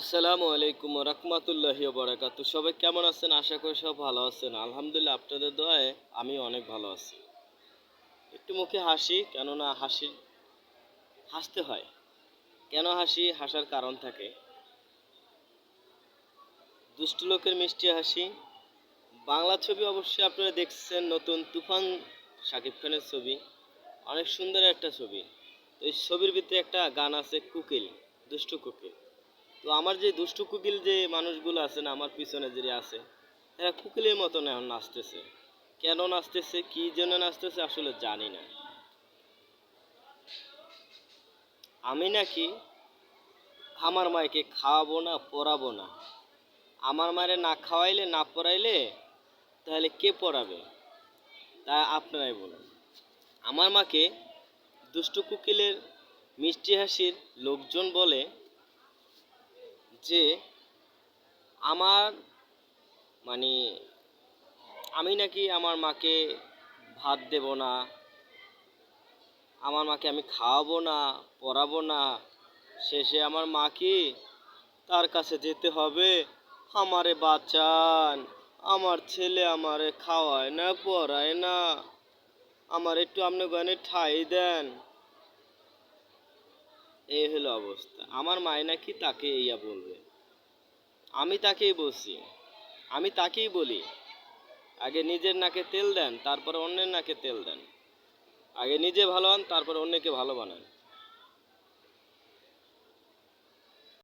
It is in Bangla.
আসসালামু আলাইকুম রহমতুল্লাহি বরাকাত সবাই কেমন আছেন? আশা করি সব ভালো আছেন। আলহামদুলিল্লাহ, আপনাদের দোয়ায় আমি অনেক ভালো আছি। একটু মুখে হাসি, কেননা হাসি হাসতে হয়। কেন হাসি? হাসার কারণ থাকে। দুষ্টু লোকের মিষ্টি হাসি। বাংলা ছবি অবশ্যই আপনারা দেখছেন, নতুন তুফান শাকিব খানের ছবি। অনেক সুন্দর একটা ছবি। তো এই ছবির ভিতরে একটা গান আছে, কুকিল, দুষ্টু কুকিল। তো আমার যে দুষ্টু কুকিল যে মানুষগুলো আছে না, আমার পিছনে যে আছে, এরা কুকিলের মতন এখন নাচতেছে। কেন নাচতেছে, কি জন্য নাচতেছে আসলে জানি না। আমি নাকি আমার মাকে খাওয়াবো না, পড়াবো না। আমার মায়ের না খাওয়াইলে, না পড়াইলে তাহলে কে পড়াবে? তা আপনারাই বলুন। আমার মাকে দুষ্টু কুকিলের মিষ্টি হাসির লোকজন বলে যে আমার মানে আমি নাকি আমার মাকে ভাত দেব না, আমার মাকে আমি খাওয়াবো না, পড়াবো না, শেষে আমার মা কি তার কাছে যেতে হবে। আমারে বাঁচান, আমার ছেলে আমারে খাওয়ায় না, পড়ায় না। আমার একটু আপনি গানে ঠাই দেন। এই হলো অবস্থা। আমার মায় নাকি তাকে ইয়া বলবে? আমি তাকেই বলছি। আমি তাকেই বলি। আগে নিজের নাকে তেল দেন, তারপর অন্যের নাকে তেল দেন। আগে নিজে ভালো হন তারপর অন্যকে ভালো বানান।